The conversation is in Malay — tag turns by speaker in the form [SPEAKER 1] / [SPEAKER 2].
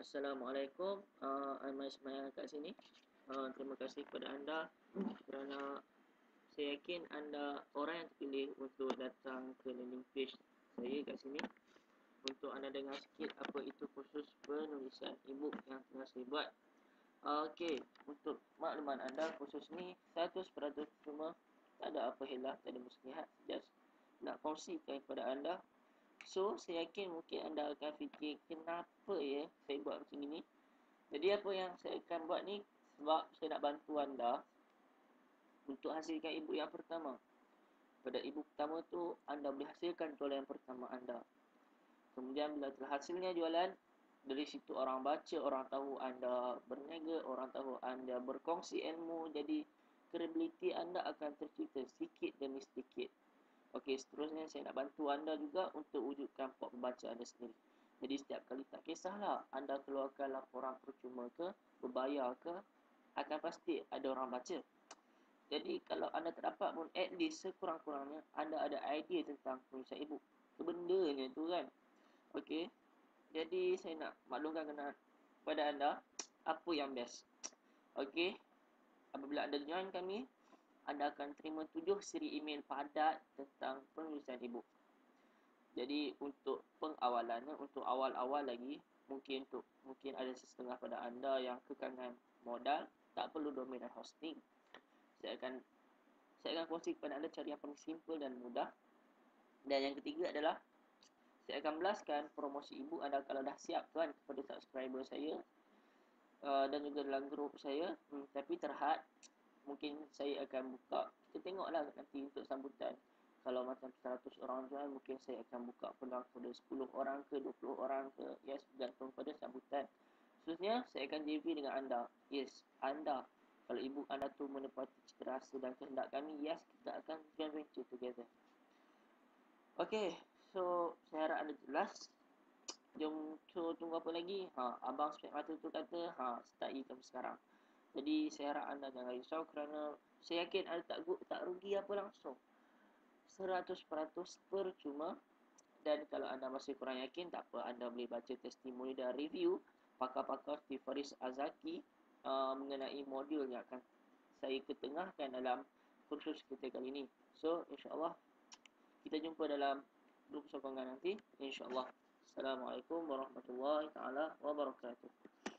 [SPEAKER 1] Assalamualaikum. Uh, I'm Ismail kat sini. Uh, terima kasih kepada anda kerana saya yakin anda orang yang terpilih untuk datang ke landing page saya kat sini untuk anda dengar sikit apa itu khusus penulisan ebook yang tengah saya buat. Uh, Okey, untuk makluman anda khusus ni 100% cuma tak ada apa hilang, tak ada muslihat. Just nak kongsikan kepada anda So, saya yakin mungkin anda akan fikir kenapa ya saya buat macam ini. Jadi apa yang saya akan buat ni sebab saya nak bantu anda untuk hasilkan ibu yang pertama. Pada ibu pertama tu anda boleh hasilkan jualan yang pertama anda. Kemudian bila telah hasilnya jualan, dari situ orang baca, orang tahu anda berniaga, orang tahu anda berkongsi ilmu. Jadi kredibiliti anda akan tercipta sedikit demi sedikit. Okey, seterusnya saya nak bantu anda juga untuk wujudkan pop pembaca anda sendiri. Jadi setiap kali tak kisahlah anda keluarkan laporan percuma ke, berbayar ke, akan pasti ada orang baca. Jadi kalau anda terdapat pun at least sekurang-kurangnya anda ada idea tentang penulisan ibu. Kebendanya tu kan. Okey. Jadi saya nak maklumkan kepada anda apa yang best. Okey. Apabila anda join kami, anda akan terima tujuh siri email padat tentang penulisan ebook. Jadi untuk pengawalannya, untuk awal-awal lagi, mungkin untuk mungkin ada setengah pada anda yang kekangan modal, tak perlu domain dan hosting. Saya akan saya akan kongsi kepada anda cara yang paling simple dan mudah. Dan yang ketiga adalah saya akan belaskan promosi ibu anda kalau dah siap tuan kepada subscriber saya uh, dan juga dalam grup saya. Hmm, tapi terhad mungkin saya akan buka. Kita tengoklah nanti untuk sambutan. Kalau macam 100 orang jual mungkin saya akan buka peluang kepada 10 orang ke 20 orang ke. Yes bergantung pada sambutan. Khususnya saya akan JV dengan anda. Yes anda. Kalau ibu anda tu menepati cita rasa dan kehendak kami yes kita akan join venture together. Okay, so saya harap anda jelas. Jom so, tunggu apa lagi? Ha abang spek mata tu kata ha start e sekarang jadi saya harap anda jangan risau kerana saya yakin anda tak, tak rugi apa langsung. 100% percuma dan kalau anda masih kurang yakin tak apa anda boleh baca testimoni dan review pakar-pakar seperti Faris Azaki uh, mengenai modul yang akan saya ketengahkan dalam kursus kita kali ini. So insyaAllah kita jumpa dalam grup sokongan nanti insyaAllah. Assalamualaikum warahmatullahi taala wabarakatuh.